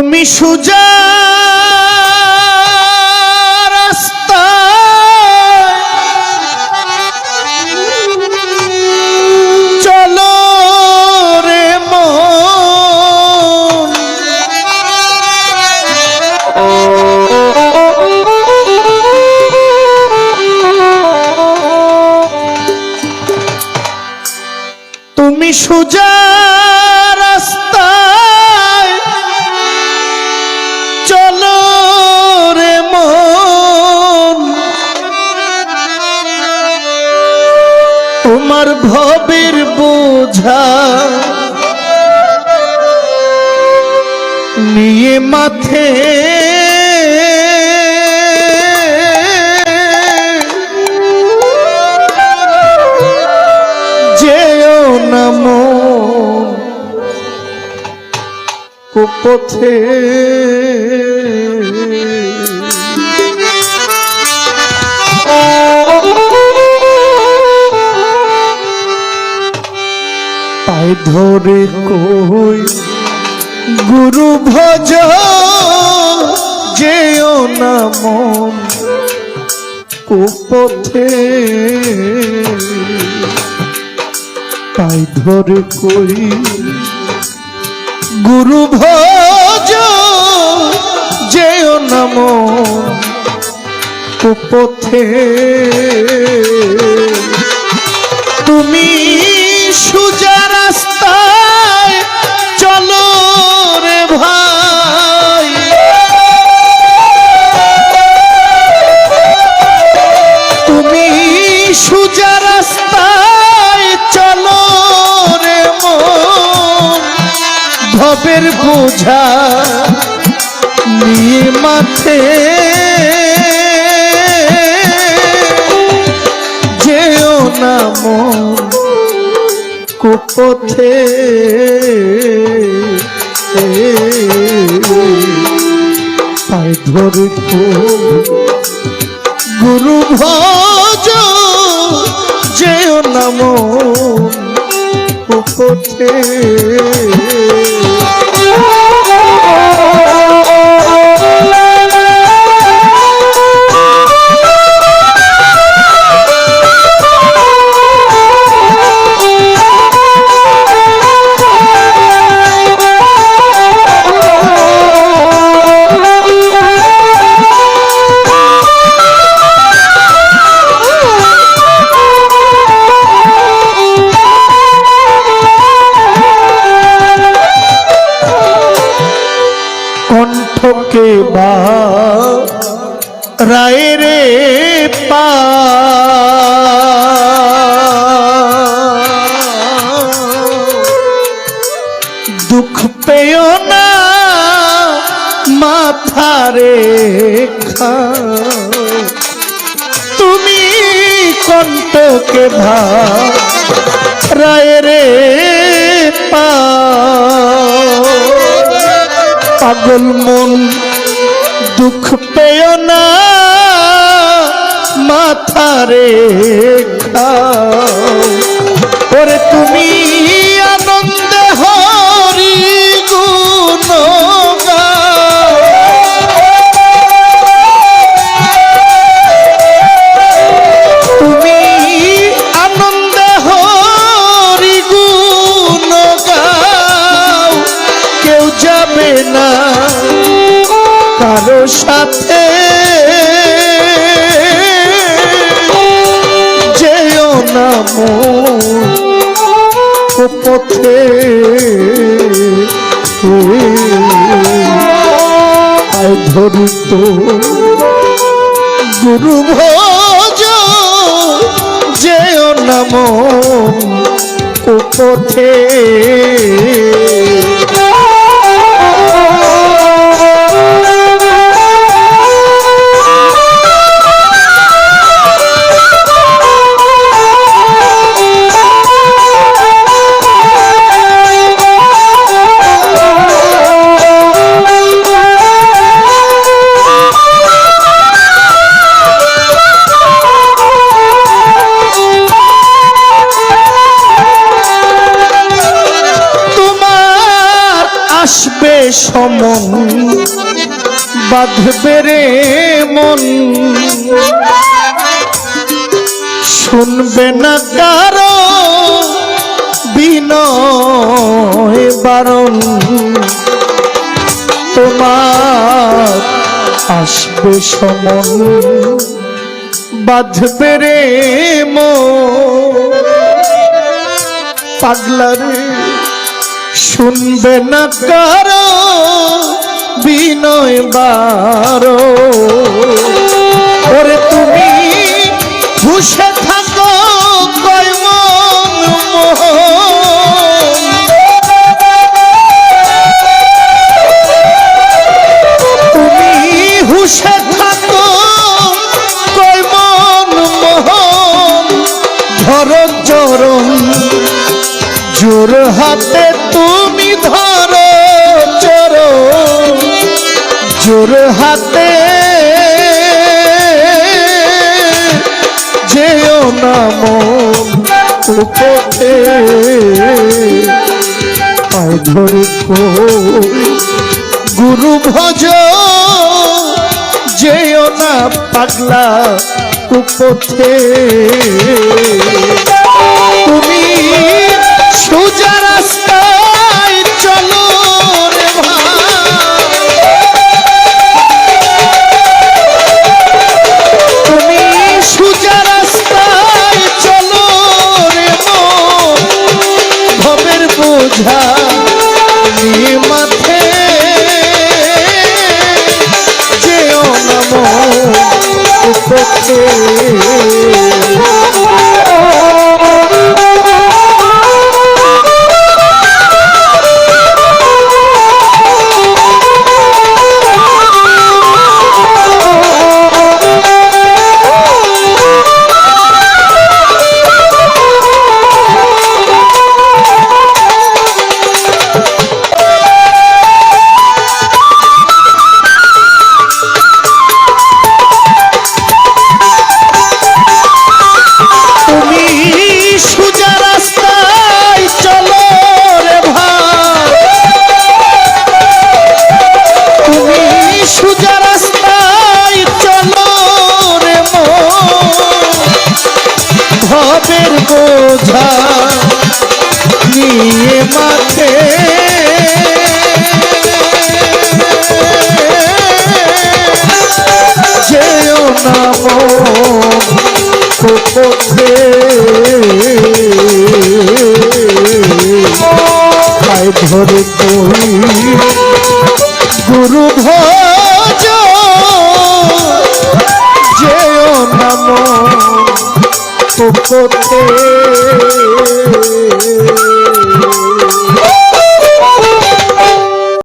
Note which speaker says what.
Speaker 1: তুমি সুজা তোমার ভবের বোঝা। নিয়ে মাথে যেও নাম কুপথে ধরে কই, গুরু ভজ, যেও না মন কুপথে। পাই ধরে কই, গুরু ভজ, যেও নাম কুপথে। তুমি ভবের বোঝা নিয়ে মাথে যেও না মন কুপথে। পায় ধরে গুরু ভজ যেও উপথে কণ্ঠকে রায় রে পা। দুঃখ পেও না, মাথা রেখা। তুমি কণ্ঠকে ভা, রায় রে পাগল মন, দুঃখ পেও না মাথা রেখা ওরে তুমি আনন্দে হরি গুণ তুমি আনন্দে হরি গুণ কেউ যাবে না কারও সাথে যেও না পথে আয় ধরি তো গুরু ভোজ যেও নাম উপথে আসবে সমন, বাঁধবে রে মন। শুনবে না কারও বিনয় বারণ। তোমার আসবে সমন, বাঁধবে রে মন। পাগলা রে শুনবে না কারও বিনয় বারো। ওরে তুমি খুশে থাকো হাতে তুমি ধরো চরো। জোর হাতে যেও নাম গুরু ভজ না পাগলা উপথে সোজা রাস্তায় চলো রে তুমি সোজা রাস্তায় চলো রে ভবের বোঝা পথে পায় ধরে কই গুরু ভজ যেও নাম পথে